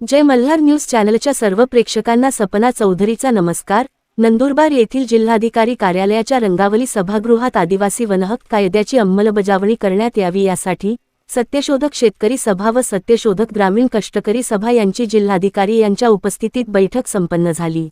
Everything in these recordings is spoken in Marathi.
जय मल्हार न्यूज चॅनलच्या सर्व प्रेक्षकांना सपना चौधरीचा नमस्कार. नंदुरबार येथील जिल्हाधिकारी कार्यालयाच्या रंगावली सभागृहात आदिवासी वनहक्क कायद्याची अंमलबजावणी करण्यात यावी यासाठी सत्यशोधक शेतकरी सभा व सत्यशोधक ग्रामीण कष्टकरी सभा यांची जिल्हाधिकारी यांच्या उपस्थितीत बैठक संपन्न झाली.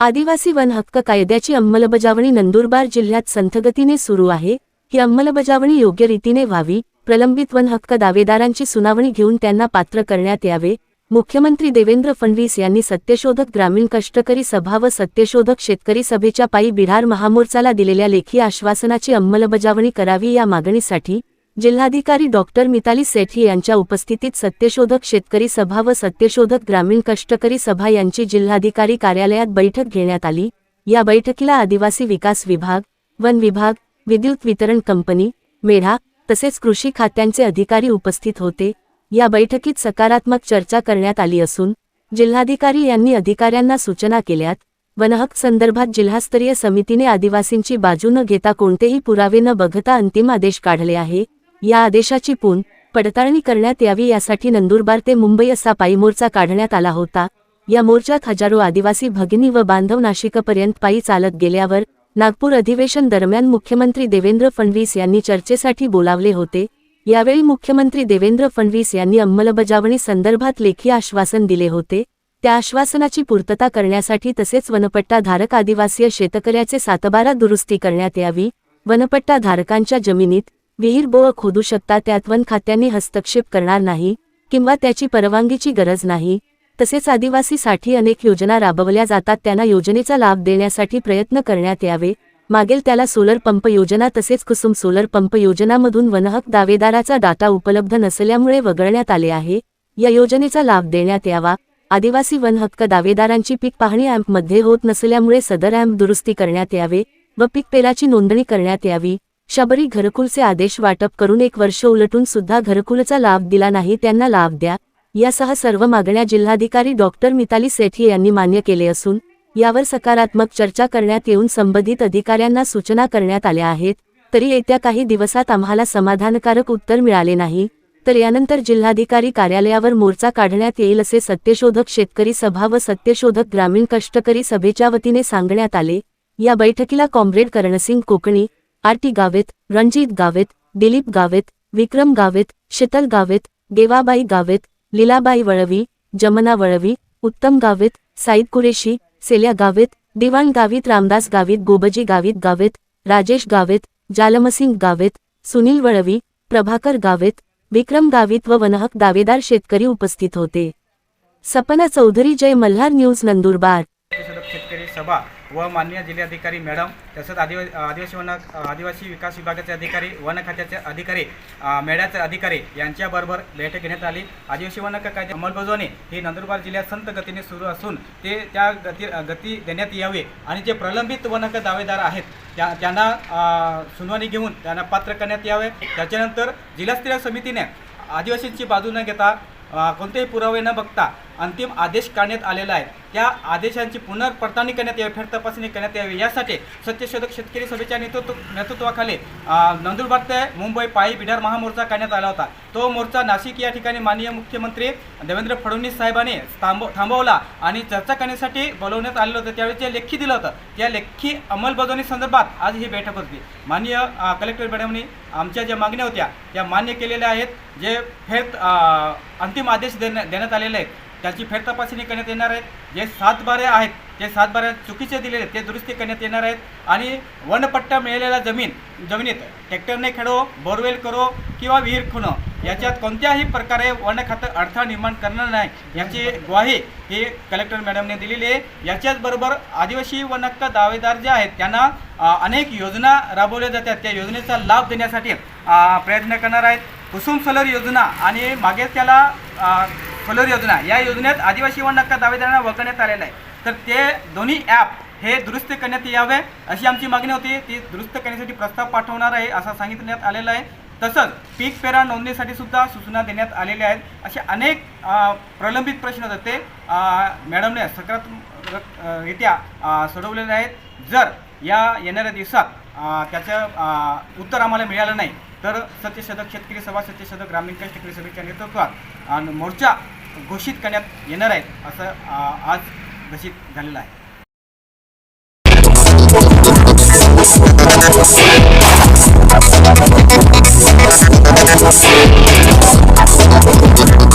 आदिवासी वनहक्क कायद्याची अंमलबजावणी नंदुरबार जिल्ह्यात संथगतीने सुरू आहे. ही अंमलबजावणी योग्य रीतीने व्हावी प्रलंबित वनहक्क दावेदारांची सुनावणी घेऊन त्यांना पात्र करण्यात यावे मुख्यमंत्री देवेंद्र फडणवीस यांनी सत्यशोधक ग्रामीण कष्टकरी सभा व सत्यशोधक शेतकरी सभेच्या पायी बिहार महामोर्चाला दिलेल्या लेखी आश्वासनाची अंमलबजावणी करावी या मागणीसाठी जिल्हाधिकारी डॉक्टर मिताली सेठी यांच्या उपस्थितीत सत्यशोधक शेतकरी सभा व सत्यशोधक ग्रामीण कष्टकरी सभा यांची जिल्हाधिकारी कार्यालयात बैठक घेण्यात आली. या बैठकीला आदिवासी विकास विभाग वन विभाग विद्युत वितरण कंपनी मेढा तसेच कृषी खात्यांचे अधिकारी उपस्थित होते. या बैठकीत सकारात्मक चर्चा करण्यात आली असून जिल्हाधिकारी यांनी अधिकाऱ्यांना सूचना केल्यात वनहक संदर्भात जिल्हास्तरीय समितीने आदिवासींची बाजू न घेता कोणतेही पुरावे न बघता अंतिम आदेश काढले आहे या आदेशाची पूर्ण पडताळणी करण्यात यावी यासाठी नंदुरबार ते मुंबई असा पायी मोर्चा काढण्यात आला होता. या मोर्चात हजारो आदिवासी भगिनी व बांधव नाशिकपर्यंत पायी चालत गेल्यावर नागपूर अधिवेशन दरम्यान मुख्यमंत्री देवेंद्र फडणवीस यांनी चर्चेसाठी बोलावले होते यावेळी मुख्यमंत्री देवेंद्र फडणवीस यांनी अंमलबजावणी संदर्भात लेखी आश्वासन दिले होते. त्या आश्वासनाची पूर्तता करण्यासाठी तसेच वनपट्टा धारक आदिवासीय शेतकऱ्याचे सातबारा दुरुस्ती करण्यात यावी. वनपट्टाधारकांच्या जमिनीत विहीर बोळ खोदू शकता त्यात वन खात्यांनी हस्तक्षेप करणार नाही किंवा त्याची परवानगीची गरज नाही. तसेच आदिवासीसाठी अनेक योजना राबवल्या जातात त्यांना योजनेचा लाभ देण्यासाठी प्रयत्न करण्यात यावे. मागेल त्याला सोलर पंप योजना तसेच कुसुम सोलर पंप योजनामधून वनहक दावेदाराचा डाटा उपलब्ध नसल्यामुळे वगळण्यात आले आहे. या योजनेचा लाभ देण्यात यावा. आदिवासी वन हक्क दावेदारांची पीक पाहणी ॲम्पमध्ये होत नसल्यामुळे सदर ॲम्प दुरुस्ती करण्यात यावे व पीक पेराची नोंदणी करण्यात यावी. शबरी घरकुलचे आदेश वाटप करून एक वर्ष उलटून सुद्धा घरकुलचा लाभ दिला नाही त्यांना लाभ द्या. यासह सर्व मागण्या जिल्हाधिकारी डॉक्टर मिताली सेठी यांनी मान्य केले असून यावर सकारात्मक चर्चा करण्यात येऊन संबंधित अधिकाऱ्यांना सूचना करण्यात आल्या आहेत. तरी येत्या काही दिवसात आम्हाला समाधानकारक उत्तर मिळाले नाही. तर यानंतर जिल्हाधिकारी कार्यालयावर मोर्चा काढण्यात येईल असे सत्यशोधक शेतकरी सभा व सत्यशोधक ग्रामीण कष्टकरी सभेच्या वतीने सांगण्यात आले. या बैठकीला कॉम्रेड करणसिंग कोकणी आरटी गावेत रणजित गावेत दिलीप गावेत विक्रम गावेत शीतल गावेत देवाबाई गावेत लीलाबाई वळवी जमना वळवी उत्तम गावेत साईद कुरेशी सेल्या गावेत दिवाण गावित रामदास गावित गोबजी गावित गावेत राजेश गावेत जालमसिंग गावेत सुनील वळवी प्रभाकर गावेत विक्रम गावित व वनहक दावेदार शेतकरी उपस्थित होते. सपना चौधरी जय मल्हार न्यूज नंदुरबार. सभा व माननीय जिल्हाधिकारी मॅडम तसंच आदिवा आदिवासी वन आदिवासी विकास विभागाचे अधिकारी वन खात्याचे अधिकारी मेळ्याचे अधिकारी यांच्याबरोबर बैठक घेण्यात आली. आदिवासी वन कायदे अंमलबजावणी ही नंदुरबार जिल्ह्यात संत गतीने सुरू असून ते त्या गती गती देण्यात यावे आणि जे प्रलंबित वनक दावेदार आहेत त्या त्यांना सुनावणी घेऊन त्यांना पात्र करण्यात यावे. त्याच्यानंतर जिल्हास्तरीय समितीने आदिवासींची बाजू न घेता कोणतेही पुरावे न बघता अंतिम आदेश काढण्यात आलेला आहे. त्या आदेशांची पुनर्पडताळणी करण्यात यावी फेर तपासणी करण्यात यावी. यासाठी सत्यशोधक शेतकरी सभेच्या नेतृत्व नेतृत्वाखाली नंदुरबार ते मुंबई पायी बिडार महामोर्चा काढण्यात आला होता. तो मोर्चा नाशिक या ठिकाणी माननीय मुख्यमंत्री देवेंद्र फडणवीस साहेबांनी थांब थांबवला आणि चर्चा करण्यासाठी बोलवण्यात आलेलं होतं. त्यावेळी जे लेखी दिलं होतं त्या लेखी अंमलबजावणी संदर्भात आज ही बैठक होती. माननीय कलेक्टर मॅडमनी आमच्या ज्या मागण्या होत्या त्या मान्य केलेल्या आहेत. जे फेर अंतिम आदेश देण्या देण्यात आलेले आहेत. त्याची फेरतपासणी करण्यात येणार आहेत जे सातबारे आहेत ते सात चुकीचे दिलेले आहेत ते दुरुस्ती करण्यात येणार आहेत. आणि वनपट्टा मिळालेला जमीन जमिनीत ट्रॅक्टरने खेळो बोरवेल करो किंवा विहीर खुणो याच्यात कोणत्याही प्रकारे वन खातं अडथळा निर्माण करणार नाही याची ग्वाही ही कलेक्टर मॅडमने दिलेली आहे. याच्याचबरोबर आदिवासी वनहक्क दावेदार जे आहेत त्यांना अनेक योजना राबवल्या जातात. त्या योजनेचा लाभ देण्यासाठी प्रयत्न करणार आहेत. कुसुम सोलर योजना आणि मागे त्याला अ, योजना. या योजनेत आदिवासी वन हक्क दावेदारांना वगळण्यात आलेलं आहे. तर ते दोन्ही ॲप हे दुरुस्त करण्यात यावे अशी आमची मागणी होती. ती दुरुस्त करण्यासाठी प्रस्ताव पाठवणार आहे असं सांगितण्यात आलेलं आहे. तसंच पीक पेरा नोंदणीसाठी सुद्धा सूचना देण्यात आलेल्या आहेत. असे अनेक प्रलंबित प्रश्न होते. ते मॅडमने सकारात्मकरित्या सोडवलेले आहेत. जर या येणाऱ्या दिवसात त्याचं उत्तर आम्हाला मिळालं नाही तर सत्यशतक शेतकरी सभा सत्यशतक ग्रामीण कष्टकरी सभेच्या नेतृत्वात आणि मोर्चा घोषित करण्यात येणार आहेत असं आज घोषित झालेलं आहे